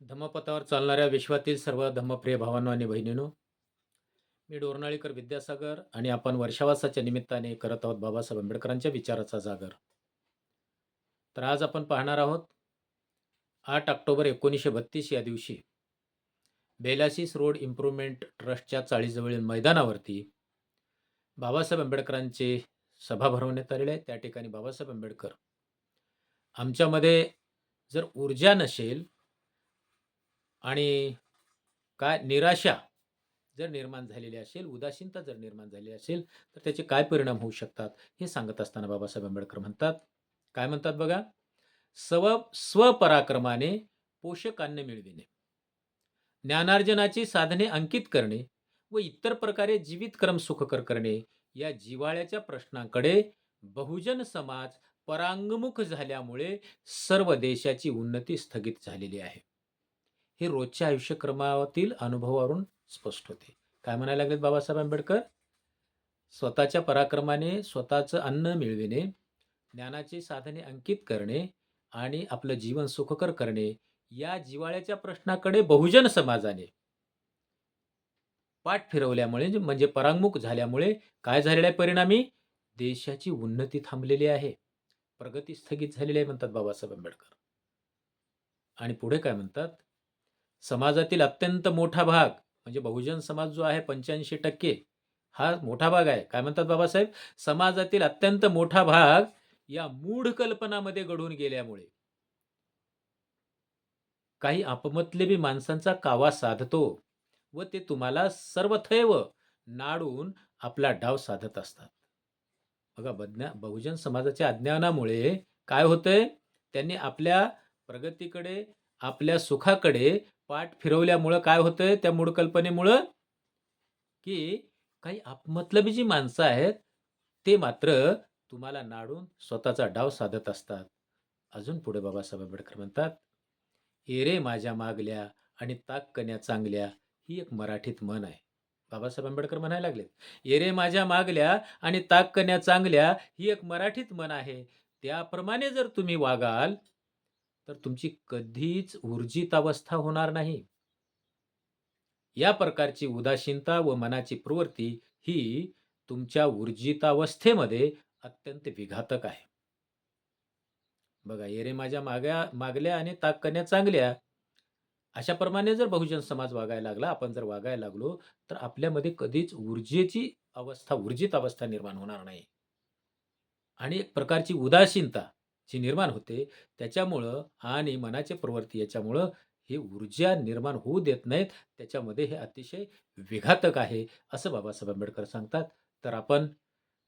धम्मपथावर चालणाऱ्या विश्वातील सर्व धम्मप्रिय भावांनो आणि बहिणींनो मी डोरनाळीकर विद्यासागर आणि आपण वर्षावासाच्या निमित्ताने करत आहोत बाबासाहेब आंबेडकरांच्या विचाराचा जागर. तर आज आपण पाहणार आहोत आठ ऑक्टोबर एकोणीसशे बत्तीस या दिवशी बेलासिस रोड इम्प्रूव्हमेंट ट्रस्टच्या चाळीजवळील मैदानावरती बाबासाहेब आंबेडकरांचे सभा भरवण्यात आलेली आहे. त्या ठिकाणी बाबासाहेब आंबेडकर आमच्यामध्ये जर ऊर्जा नसेल आणि काय निराशा जर निर्माण झालेली असेल उदासीनता जर निर्माण झाली असेल तर त्याचे काय परिणाम होऊ शकतात हे सांगत असताना बाबासाहेब आंबेडकर म्हणतात. काय म्हणतात बघा? स्व स्वपराक्रमाने पोषक अन्न मिळविणे. ज्ञानार्जनाची साधने अंकित करणे व इतर प्रकारे जीवितक्रम सुखकर करणे या जिवाळ्याच्या प्रश्नांकडे बहुजन समाज परांगमुख झाल्यामुळे सर्व देशाची उन्नती स्थगित झालेली आहे. हे रोजच्या आयुष्यक्रमातील अनुभवावरून स्पष्ट होते. काय म्हणायला लागलेत बाबासाहेब आंबेडकर? स्वतःच्या पराक्रमाने स्वतःचं अन्न मिळविणे ज्ञानाची साधने अंकित करणे आणि आपलं जीवन सुखकर करणे या जिवाळ्याच्या प्रश्नाकडे बहुजन समाजाने पाठ फिरवल्यामुळे म्हणजे परांगमुख झाल्यामुळे काय झालेलं आहे परिणामी? देशाची उन्नती थांबलेली आहे. प्रगती स्थगित झालेली आहे म्हणतात बाबासाहेब आंबेडकर. आणि पुढे काय म्हणतात? समाजातील अत्यंत मोठा भाग म्हणजे बहुजन समाज जो आहे पंच्याऐंशी टक्के हा मोठा भाग आहे. काय म्हणतात बाबासाहेब? समाजातील अत्यंत मोठा भाग या मूढ कल्पनामध्ये घडून गेल्यामुळे. काही अपमतलेबी माणसांचा कावा साधतो व ते तुम्हाला सर्वथैव नाडून आपला डाव साधत असतात. बघा बज्ञा बहुजन समाजाच्या अज्ञानामुळे काय होतंय? त्यांनी आपल्या प्रगतीकडे आपल्या सुखाकडे पाठ फिरवल्यामुळं काय होतंय? त्या मूळ कल्पनेमुळं की काही आपमतलबी जी माणसं आहेत ते मात्र तुम्हाला नाडून स्वतःचा डाव साधत असतात. अजून पुढे बाबासाहेब आंबेडकर म्हणतात एरे माझ्या मागल्या आणि ताक कन्या चांगल्या ही एक मराठीत म्हण आहे. बाबासाहेब आंबेडकर म्हणायला लागलेत एरे माझ्या मागल्या आणि ताक कन्या चांगल्या ही एक मराठीत म्हण आहे. त्याप्रमाणे जर तुम्ही वागाल तर तुमची कधीच ऊर्जित अवस्था होणार नाही. या प्रकारची उदासीनता व मनाची प्रवृत्ती ही तुमच्या ऊर्जितावस्थेमध्ये अत्यंत विघातक आहे. बघा येरे माझ्या माग्या मागल्या आणि ताककन्या चांगल्या. अशाप्रमाणे जर बहुजन समाज वागायला लागला आपण जर वागायला लागलो तर आपल्यामध्ये कधीच ऊर्जेची अवस्था ऊर्जित अवस्था निर्माण होणार नाही. आणि एक प्रकारची उदासीनता जी निर्माण होते त्याच्यामुळं आणि मनाचे प्रवृत्ती याच्यामुळं ही ऊर्जा निर्माण होऊ देत नाहीत. त्याच्यामध्ये हे अतिशय विघातक आहे असं बाबासाहेब आंबेडकर सांगतात. तर आपण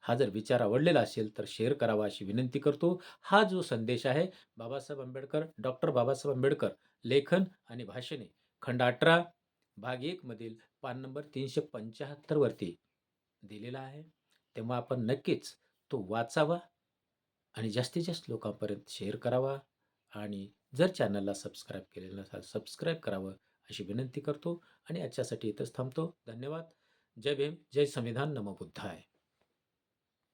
हा जर विचार आवडलेला असेल तर शेअर करावा अशी विनंती करतो. हा जो संदेश आहे बाबासाहेब आंबेडकर डॉक्टर बाबासाहेब आंबेडकर लेखन आणि भाषणे खंड अठरा भाग एकमधील पान नंबर तीनशे पंच्याहत्तरवरती दिलेला आहे. तेव्हा आपण नक्कीच तो वाचावा. आणि जास्तीत जास्त लोकांपर्यंत शेअर करावा आणि जर चॅनलला सबस्क्राईब केलेलं नसाल सबस्क्राईब करावं अशी विनंती करतो आणि आजच्यासाठी इथंच थांबतो. धन्यवाद. जय भीम. जय संविधान. नमो बुद्धाय.